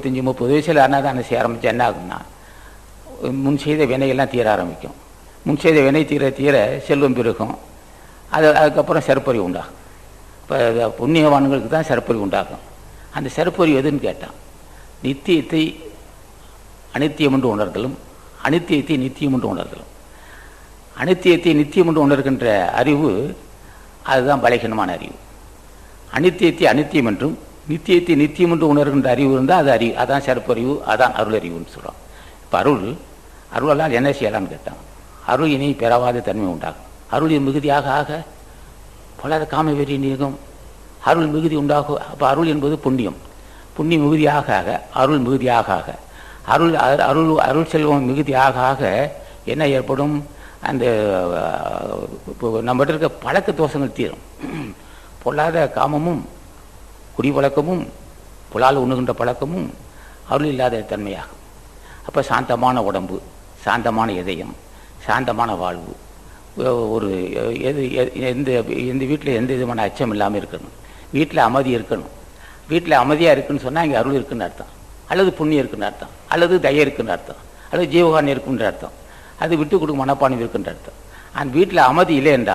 இருபத்தஞ்சி முப்பது வயசில் அன்னதானம் செய்ய ஆரம்பித்து என்ன ஆகும்னா முன் செய்த வினையெல்லாம் தீர ஆரம்பிக்கும். முன் செய்த வினை தீர தீர செல்வம் பெருகும். அது அதுக்கப்புறம் செருப்பறிவு உண்டாகும். இப்போ புண்ணியவான்களுக்கு தான் செருப்பறிவு உண்டாகும். அந்த செருப்பறிவு எதுன்னு கேட்டான் நித்தியத்தை அனித்தியம் என்று உணர்தலும் அனித்தியத்தை நித்தியம் என்று உணர்தலும். அனித்தியத்தை நித்தியம் என்று உணர்கின்ற அறிவு அதுதான் பலகீனமான அறிவு. அனித்தியத்தை அனித்தியம் என்றும் நித்தியத்தை நித்தியம் என்று உணர்கின்ற அறிவு இருந்தால் அது அறிவு அதான் சிறப்பறிவு அதான் அருள் அறிவுன்னு சொல்கிறோம் இப்போ அருள் அருளால் என்ன செய்யலாம்னு கேட்டான். அருள் இனி பெறவாத தன்மை உண்டாகும். அருளின் மிகுதியாக ஆக பலர் காம வெறி நீங்கும். அருள் மிகுதி உண்டாகும். அப்போ அருள் என்பது புண்ணியம். புண்ணியம் மிகுதியாக ஆக அருள் மிகுதியாக ஆக அருள் அருள் அருள் செல்வம் மிகுதியாக ஆக என்ன ஏற்படும்? அந்த இப்போ நம்மகிட்ட இருக்க பழக்க தோஷங்கள் தீரும். பொல்லாத காமமும் குடிப்பழக்கமும் புலால் உண்ணுகின்ற பழக்கமும் அருள் இல்லாத தன்மையாகும். அப்போ சாந்தமான உடம்பு சாந்தமான இதயம் சாந்தமான வாழ்வு ஒரு எது எ- எந்த எந்த வீட்டில் எந்த விதமான அச்சம் இல்லாமல் இருக்கணும். வீட்டில் அமைதி இருக்கணும். வீட்டில் அமைதியாக இருக்குன்னு சொன்னால் இங்கே அருள் இருக்குன்னு அர்த்தம். அல்லது புண்ணியம் இருக்குன்னு அர்த்தம். அல்லது தயை இருக்குன்னு அர்த்தம். அல்லது ஜீவகாரணம் இருக்குன்ற அர்த்தம். அது விட்டு கொடுக்கும் மனப்பான்மை இருக்குன்ற அர்த்தம். அந்த வீட்டில் அமைதி இல்லை என்றால்